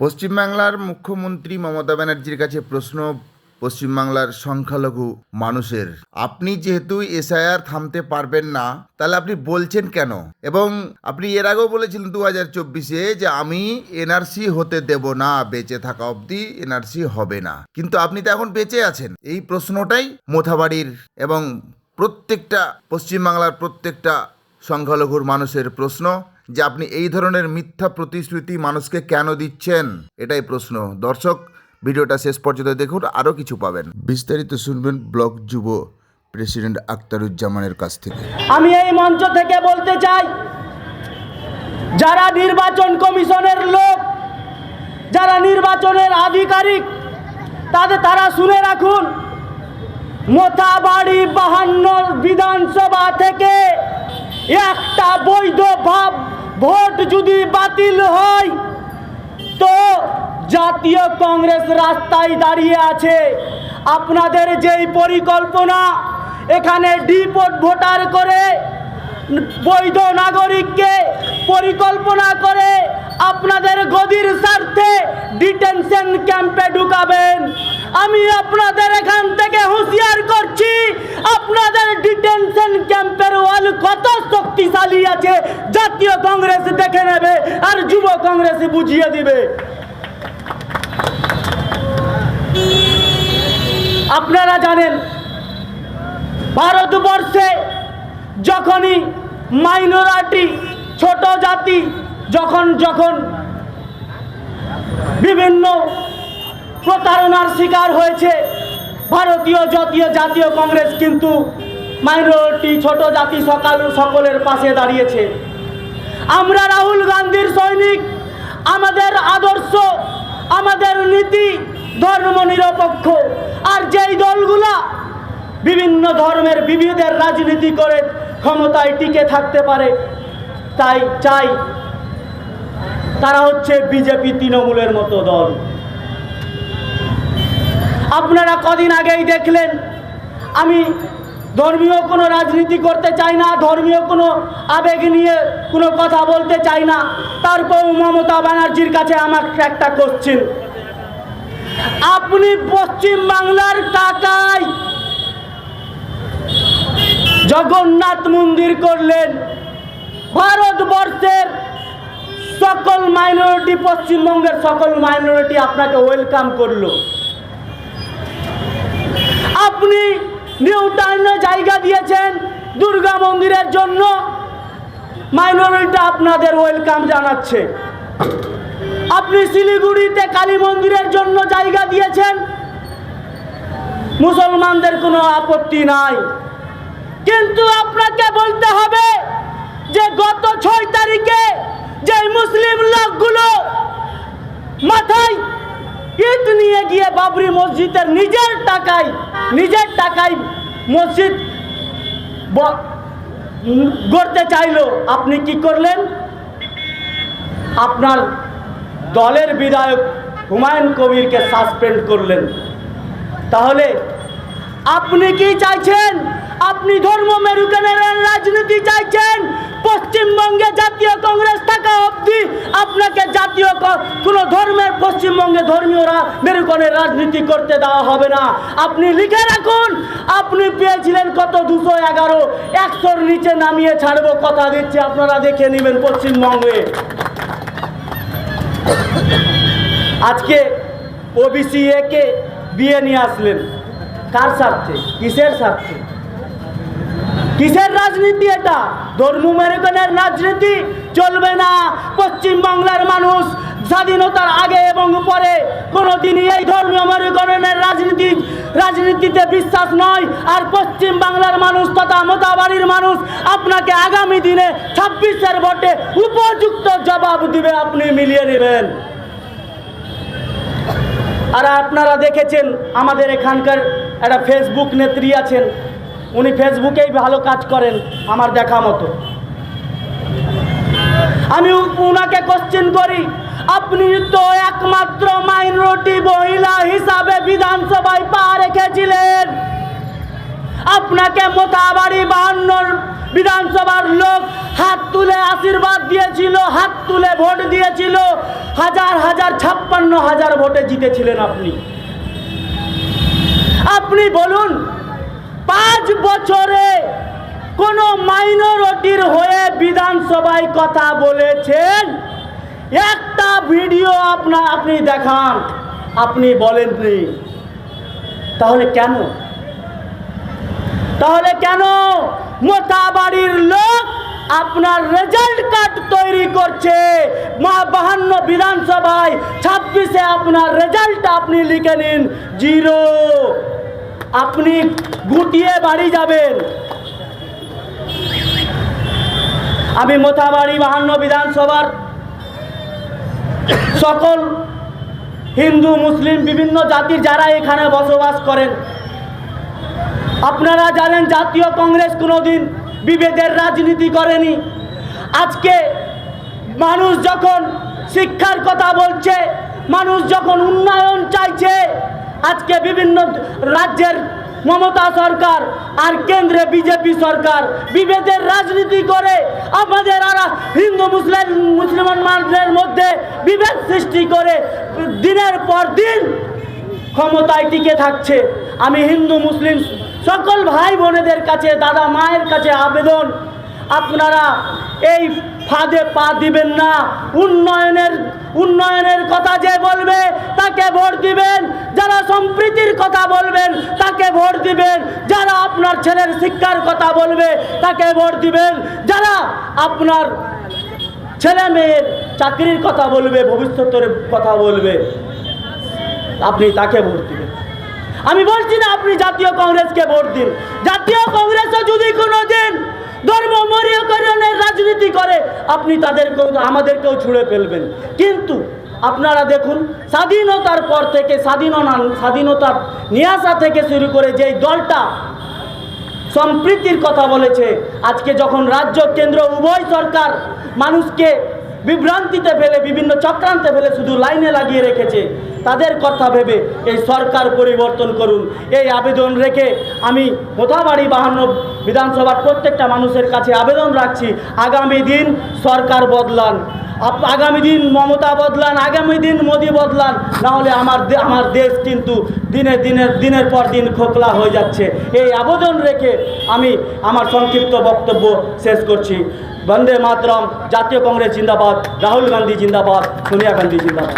পশ্চিমবাংলার মুখ্যমন্ত্রী মমতা ব্যানার্জির কাছে প্রশ্ন, পশ্চিমবাংলার সংখ্যালঘু মানুষের। আপনি যেহেতু এসআইআর থামতে পারবেন না, তাহলে আপনি বলছেন কেন? এবং আপনি এর আগেও বলেছিলেন দু হাজার চব্বিশে যে আমি এনআরসি হতে দেব না, বেঁচে থাকা অবধি এনআরসি হবে না। কিন্তু আপনি তো এখন বেঁচে আছেন। এই প্রশ্নটাই মোথাবাড়ির এবং প্রত্যেকটা পশ্চিমবাংলার প্রত্যেকটা সংখ্যালঘুর মানুষের প্রশ্ন। যে আপনি এই ধরনের মিথ্যা প্রতিশ্রুতি মানুষকে কেন দিচ্ছেন? এটাই প্রশ্ন। দর্শক, ভিডিওটা শেষ পর্যন্ত দেখুন, আরও কিছু পাবেন। বিস্তারিত শুনবেন ব্লক যুব প্রেসিডেন্ট আক্তারুজ্জামানের কাছ থেকে। আমি এই মঞ্চ থেকে বলতে চাই, যারা নির্বাচন কমিশনের লোক, যারা নির্বাচনের আধিকারিক, তাদের তারা শুনে রাখুন, মোথাবাড়ি বাহান্ন বিধানসভা থেকে একটা বৈধ ভাব, ভোট যদি বাতিল হয়, তো জাতীয় কংগ্রেস রাস্তায় দাঁড়িয়ে আছে। আপনাদের যেই পরিকল্পনা, এখানে ডিপোর্ট ভোটার করে বৈধ নাগরিককে পরিকল্পনা করে আপনাদের গদির স্বার্থে ডিটেনশন ক্যাম্পে ঢুকাবেন। আমি আপনাদের এখান থেকে হুঁশিয়ার করছি, আপনাদের ডিটেনশন ক্যাম্পের ওয়াল কত শক্তিশালী আছে, জাতীয় কংগ্রেস দেখে নেবে আর যুব কংগ্রেস বুঝিয়ে দিবে। আপনারা জানেন, ভারতবর্ষে যখনই মাইনরিটি ছোট জাতি, যখন যখন বিভিন্ন প্রতারণার শিকার হয়েছে। ভারতীয় জাতীয় জাতীয় কংগ্রেস কিন্তু মাইনরিটি ছোট জাতি সকাল সকলের পাশে দাঁড়িয়েছে। আমরা রাহুল গান্ধীর সৈনিক, আমাদের আদর্শ, আমাদের নীতি, ধর্ম নিরপেক্ষ। আর যেই দলগুলা বিভিন্ন ধর্মের বিবিধের রাজনীতি করে ক্ষমতায় টিকে থাকতে পারে, তাই চাই তারা হচ্ছে বিজেপি তৃণমূলের মতো দল। আপনারা কদিন আগেই দেখলেন, আমি ধর্মীয় কোনো রাজনীতি করতে চাই না, ধর্মীয় কোনো আবেগ নিয়ে কোনো কথা বলতে চাই না। তারপর মমতা ব্যানার্জির কাছে আমার একটা কোশ্চিন আপনি পশ্চিম বাংলার টাকায় জগন্নাথ মন্দির করলেন। ভারতবর্ষের সকল মাইনরিটি পশ্চিমবঙ্গের সকল মাইনরিটি আপনাকে ওয়েলকাম করল। আপনি নিউটাউনে জায়গা দিয়েছেন দুর্গা মন্দিরের জন্য। মাইনরিটি আপনাদের ওয়েলকাম জানাচ্ছে। আপনি শিলিগুড়িতে কালী মন্দিরের জন্য জায়গা দিয়েছেন। মুসলমানদের কোনো আপত্তি নাই। কিন্তু আপনাকে বলতে হবে যে গত ছয় তারিখে যে মুসলিম লোকগুলো মাথায় ইট নিয়ে গিয়ে বাবরি মসজিদের নিজের টাকায় নিজের টাকায় মসজিদ গড়তে চাইলো। আপনি কি করলেন? আপনার দলের বিধায়ক হুমায়ুন কবিরকে সাসপেন্ড করলেন। তাহলে আপনি কি চাইছেন? আপনি ধর্ম মেরুকেনের রাজনীতি চাইছেন? পশ্চিমবঙ্গে জাতীয় কংগ্রেস থাকা অবধি আপনাকে জাতীয় কোনো ধর্মের পশ্চিমবঙ্গে ধর্মীয় রা- মেরুকরণের রাজনীতি করতে দেওয়া হবে না। আপনি লিখে রাখুন, আপনি পেয়েছিলেন কত? দুশো এগারো। একশোর নিচে নামিয়ে ছাড়বো, কথা দিচ্ছি, আপনারা দেখে নেবেন পশ্চিমবঙ্গে। আজকে ওবিসি একে বিয়ে নিয়ে আসলেন। কার স্বার্থে? কিসের স্বার্থে? কিসের রাজনীতি এটা? ধর্ম মেরুকনের রাজনীতি চলবে না। পশ্চিম বাংলার মানুষ স্বাধীনতার আগে এবং পরে কোনো দিনই এই ধর্মীয় মেরুকরণের রাজনীতি, রাজনীতিতে বিশ্বাস নয়। আর পশ্চিম বাংলার মানুষ তথা মোতাবাড়ির মানুষ আপনাকে আগামী দিনে ছাব্বিশের ভোটে উপযুক্ত জবাব দিবে, আপনি মিলিয়ে নেবেন। আর আপনারা দেখেছেন আমাদের এখানকার একটা ফেসবুক নেত্রী আছেন উনি ফেসবুকেই ভালো কাজ করেন আমার দেখা মতো। আমি উনাকে কোশ্চেন করি, আপনি তো একমাত্র মাইনরিটি মহিলা হিসাবে বিধানসভায় পা রেখেছিলেন। আপনাকে মোতাবাড়ি বাহান্নর বিধানসভার লোক হাত তুলে আশীর্বাদ দিয়েছিল, হাত তুলে ভোট দিয়েছিল, হাজার হাজার, ছাপ্পান্ন হাজার ভোটে জিতেছিলেন আপনি। আপনি বলুন পাঁচ বছরে কোনো মাইনরিটির হয়ে বিধানসভায় কথা বলেছেন? একটা ভিডিও আপনা, আপনি দেখান। আপনি বলেননি তাহলে কেন? তাহলে কেন মোতাবাড়ির লোক আপনার রেজাল্ট কার্ড তৈরি করছে? মা বাহান্ন বিধানসভায় ছাব্বিশে আপনার রেজাল্ট আপনি লিখে নিন। জিরো। আপনি গুটিয়ে বাড়ি যাবেন। আমি মোথাবাড়ি বাহান্ন বিধানসভার সকল হিন্দু, মুসলিম, বিভিন্ন জাতির যারা এখানে বসবাস করেন, আপনারা জানেন জাতীয় কংগ্রেস কোনোদিন বিভেদের রাজনীতি করেনি। আজকে মানুষ যখন শিক্ষার কথা বলছে, মানুষ যখন উন্নয়ন চাইছে আজকে বিভিন্ন রাজ্যের মমতা সরকার আর কেন্দ্রে বিজেপি সরকার বিভেদের রাজনীতি করে আমাদের আর হিন্দু, মুসলিম মুসলমানদের মধ্যে বিভেদ সৃষ্টি করে দিনের পর দিন ক্ষমতায় টিকে থাকছে। আমি হিন্দু, মুসলিম সকল ভাই বোনেদের কাছে, দাদা মায়ের কাছে আবেদন, আপনারা এই ফাঁদে পা দিবেন না। উন্নয়নের উন্নয়নের কথা যে বলবে, তাকে ভোট দিবেন। কথা বলবেন, তাকে ভোট দিবেন। যারা আপনার ছেলের শিক্ষার কথা বলবে, তাকে ভোট দিবেন। যারা আপনার ছেলে মেয়ের চাকরির কথা বলবে, ভবিষ্যতের কথা বলবে, আপনি তাকে ভোট দিবেন। আমি বলছি না আপনি জাতীয় কংগ্রেসকে ভোট দিন। জাতীয় কংগ্রেসও যদি কোনো দিন ধর্ম মরিয়করণের রাজনীতি করে, আপনি তাদেরকেও, আমাদেরকেও ছুঁড়ে ফেলবেন। কিন্তু আপনারা দেখুন, স্বাধীনতার পর থেকে স্বাধীনতা, স্বাধীনতার নিয়াসা থেকে শুরু করে যেই দলটা সম্প্রীতির কথা বলেছে, আজকে যখন রাজ্য কেন্দ্র, উভয় সরকার মানুষকে বিভ্রান্তিতে ফেলে, বিভিন্ন চক্রান্তে ফেলে শুধু লাইনে লাগিয়ে রেখেছে। তাদের কথা ভেবে এই সরকার পরিবর্তন করুন। এই আবেদন রেখে আমি মোথাবাড়ি বাহান্ন বিধানসভার প্রত্যেকটা মানুষের কাছে আবেদন রাখছি, আগামী দিন সরকার বদলান। আগামী দিন মমতা বদলান, আগামী দিন মোদি বদলান নাহলে আমার আমার দেশ কিন্তু দিনে দিনের দিনের পর দিন খোকলা হয়ে যাচ্ছে। এই আবেদন রেখে আমি আমার সংক্ষিপ্ত বক্তব্য শেষ করছি। বন্দে মাতরম জাতীয় কংগ্রেস জিন্দাবাদ রাহুল গান্ধী জিন্দাবাদ সোনিয়া গান্ধী জিন্দাবাদ।